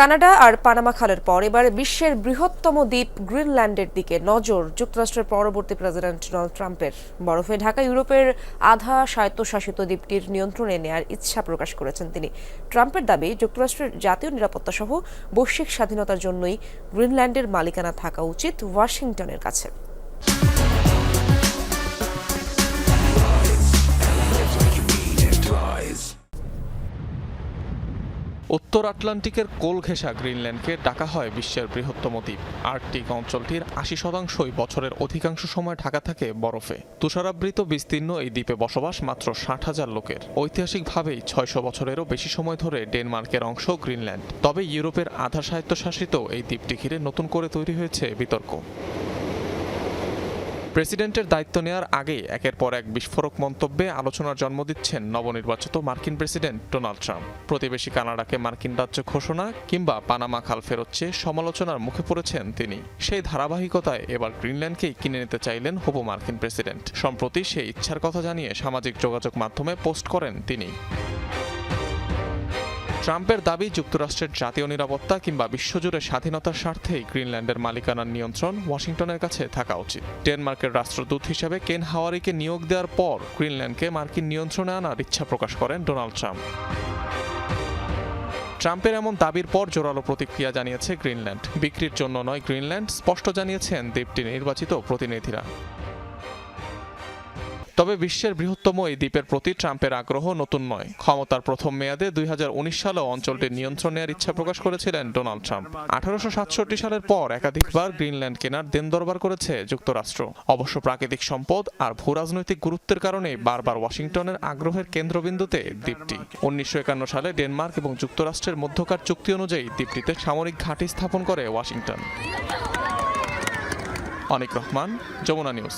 Canada আর Panama খালের পর এবার বিশ্বের বৃহত্তম দ্বীপ গ্রিনল্যান্ডের দিকে নজর, যুক্তরাষ্ট্রের পরবর্তী প্রেসিডেন্ট ডোনাল্ড ট্রাম্পের। বরফে ঢাকা, ইউরোপের আধা স্বায়ত্তশাসিত দ্বীপটির নিয়ন্ত্রণে নেয়ার ইচ্ছা প্রকাশ করেছেন তিনি। ট্রাম্পের দাবি, যুক্তরাষ্ট্রের জাতীয় নিরাপত্তা সহ বৈশ্বিক স্বাধীনতার জন্যই গ্রিনল্যান্ডের মালিকানা থাকা উচিত ওয়াশিংটনের কাছে। উত্তর আটলান্টিকের কোল ঘেঁষা গ্রিনল্যান্ডকে ডাকা হয় বিশ্বের বৃহত্তম দ্বীপ। আর্কটিক অঞ্চলটির আশি শতাংশই বছরের অধিকাংশ সময় ঢাকা থাকে বরফে। তুষারাবৃত বিস্তীর্ণ এই দ্বীপে বসবাস মাত্র ষাট হাজার লোকের। ঐতিহাসিকভাবেই ছয়শো বছরেরও বেশি সময় ধরে ডেনমার্কের অংশ গ্রিনল্যান্ড। তবে ইউরোপের আধা স্বায়ত্তশাসিত এই দ্বীপটি ঘিরে নতুন করে তৈরি হয়েছে বিতর্ক। প্রেসিডেন্টের দায়িত্ব নেওয়ার আগে একের পর এক বিস্ফোরক মন্তব্যে আলোচনার জন্ম দিচ্ছেন নবনির্বাচিত মার্কিন প্রেসিডেন্ট ডোনাল্ড ট্রাম্প। প্রতিবেশী কানাডাকে মার্কিন রাজ্য ঘোষণা কিংবা পানামা খাল ফেরত চেয়ে সমালোচনার মুখে পড়েছেন তিনি। সেই ধারাবাহিকতায় এবার গ্রিনল্যান্ডকেই কিনে নিতে চাইলেন হবু মার্কিন প্রেসিডেন্ট। সম্প্রতি সেই ইচ্ছার কথা জানিয়ে সামাজিক যোগাযোগ মাধ্যমে পোস্ট করেন তিনি। ট্রাম্পের দাবি, যুক্তরাষ্ট্রের জাতীয় নিরাপত্তা কিংবা বিশ্বজুড়ে স্বাধীনতার স্বার্থেই গ্রিনল্যান্ডের মালিকানার নিয়ন্ত্রণ ওয়াশিংটনের কাছে থাকা উচিত। ডেনমার্কের রাষ্ট্রদূত হিসেবে কেন হাওয়ারিকে নিয়োগ দেওয়ার পর গ্রিনল্যান্ডকে মার্কিন নিয়ন্ত্রণে আনার ইচ্ছা প্রকাশ করেন ডোনাল্ড ট্রাম্প। ট্রাম্পের এমন দাবির পর জোরালো প্রতিক্রিয়া জানিয়েছে গ্রিনল্যান্ড। বিক্রির জন্য নয়, গ্রিনল্যান্ড স্পষ্ট জানিয়েছেন দ্বীপটি নির্বাচিত প্রতিনিধিরা। তবে বিশ্বের বৃহত্তম এই দ্বীপের প্রতি ট্রাম্পের আগ্রহ নতুন নয়। ক্ষমতার প্রথম মেয়াদে দুই সালেও অঞ্চলটির নিয়ন্ত্রণ নেওয়ার ইচ্ছা প্রকাশ করেছিলেন ডোনাল্ড ট্রাম্প। আঠারোশো সাতষট্টি সালের পর একাধিকবার গ্রিনল্যান্ড কেনার দেন দরবার করেছে যুক্তরাষ্ট্র। অবশ্য প্রাকৃতিক সম্পদ আর ভূ রাজনৈতিক গুরুত্বের কারণে বারবার ওয়াশিংটনের আগ্রহের কেন্দ্রবিন্দুতে দ্বীপটি। উনিশশো একান্ন সালে ডেনমার্ক এবং যুক্তরাষ্ট্রের মধ্যকার চুক্তি অনুযায়ী দ্বীপটিতে সামরিক ঘাঁটি স্থাপন করে ওয়াশিংটন। অনিক রহমান, যমুনা নিউজ।